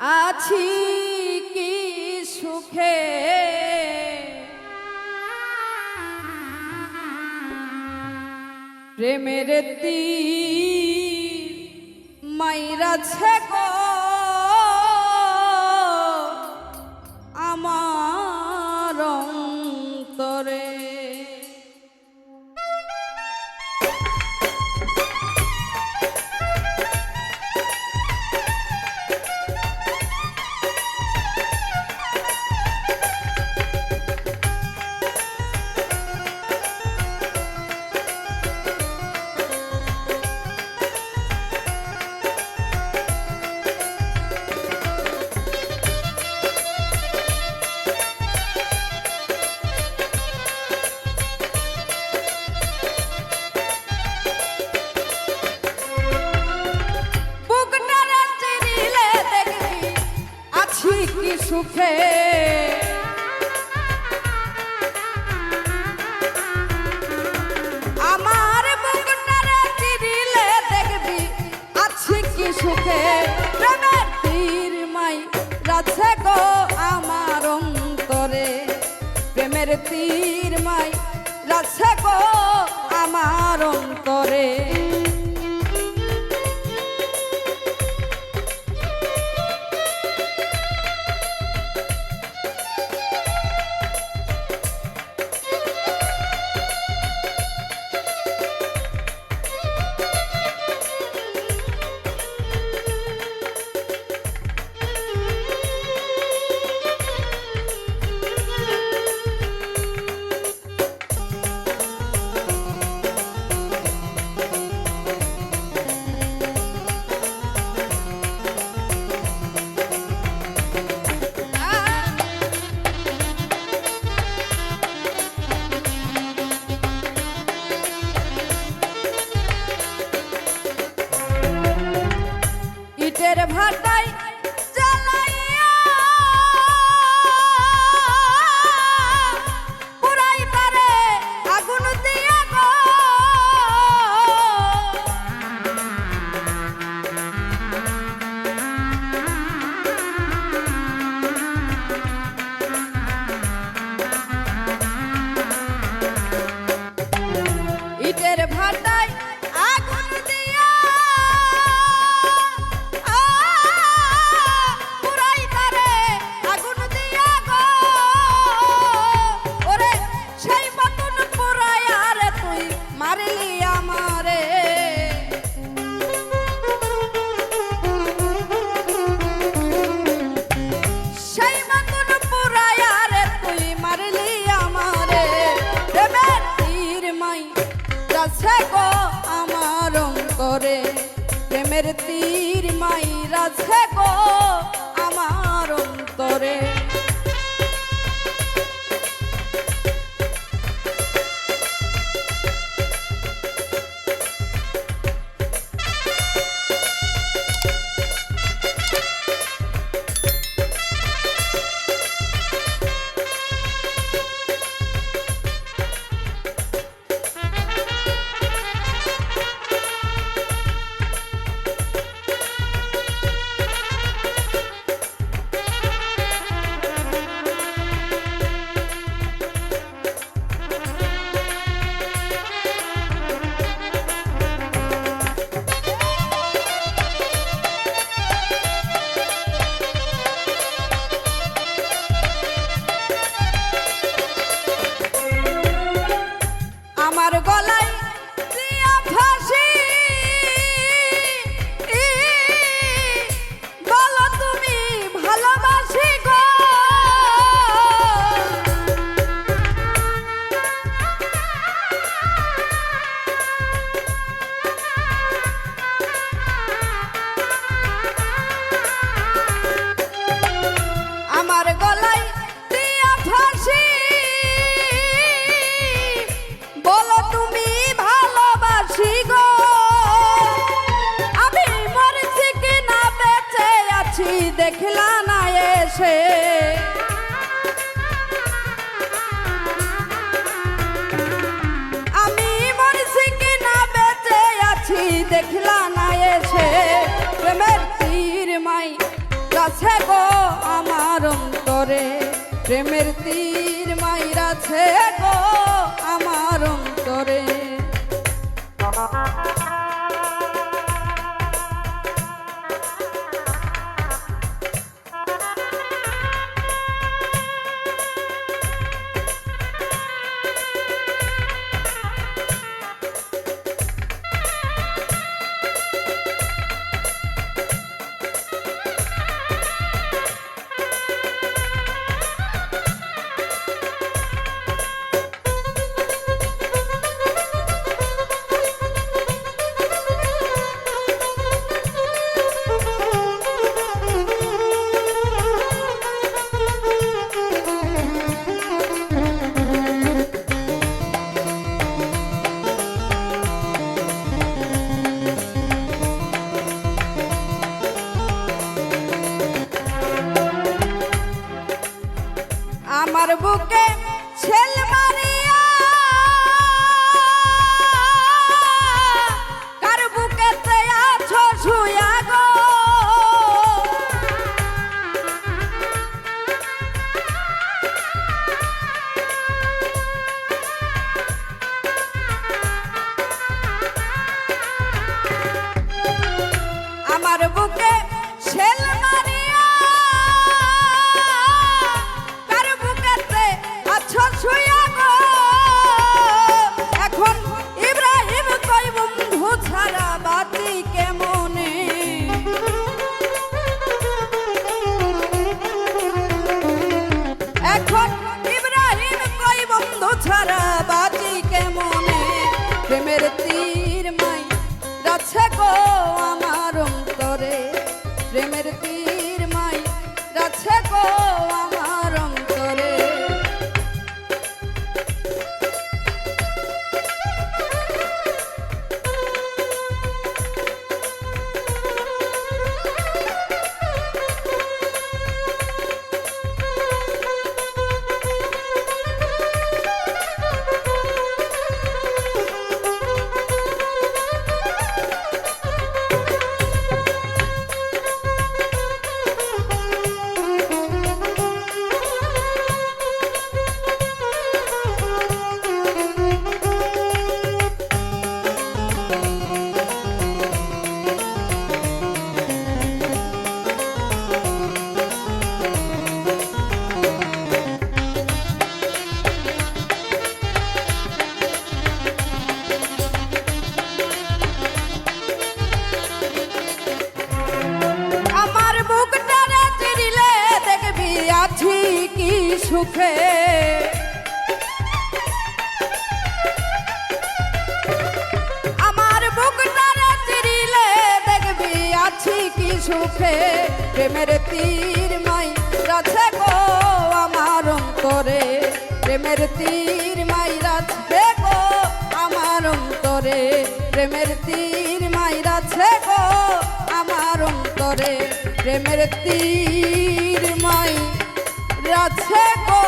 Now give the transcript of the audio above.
আছি কি সুখে? প্রেমের তীর মাইরাছে গো। কি আমার বুকটারে চিরিলে দেখবি, আছি কি সুখে। প্রেমের তীর মাই রাছে গো আমার অন্তরে। প্রেমের তীর মাই রাছে গো ভাটায় প্রেমের দেখলা না এসে। আমি মরছি কি না বেঁচে আছি, দেখলা না এসে। প্রেমের তীর মাই রাছে গো আমার অন্তরে। প্রেমের তীর মাইরাছে গো আমার অন্তরে। রাছে গো আমার অন্তরে প্রেমের তীর। কি সুখে? আমার বুকটা চিরিলে দেখবি আছি কি সুখে? প্রেমের তীর মাই রাছে গো আমার অন্তরে। প্রেমের তীর মাই রাছে গো আমার অন্তরে। প্রেমের তীর মাই রাছে গো আমার অন্তরে। প্রেমের তীর মাই রাছে গো।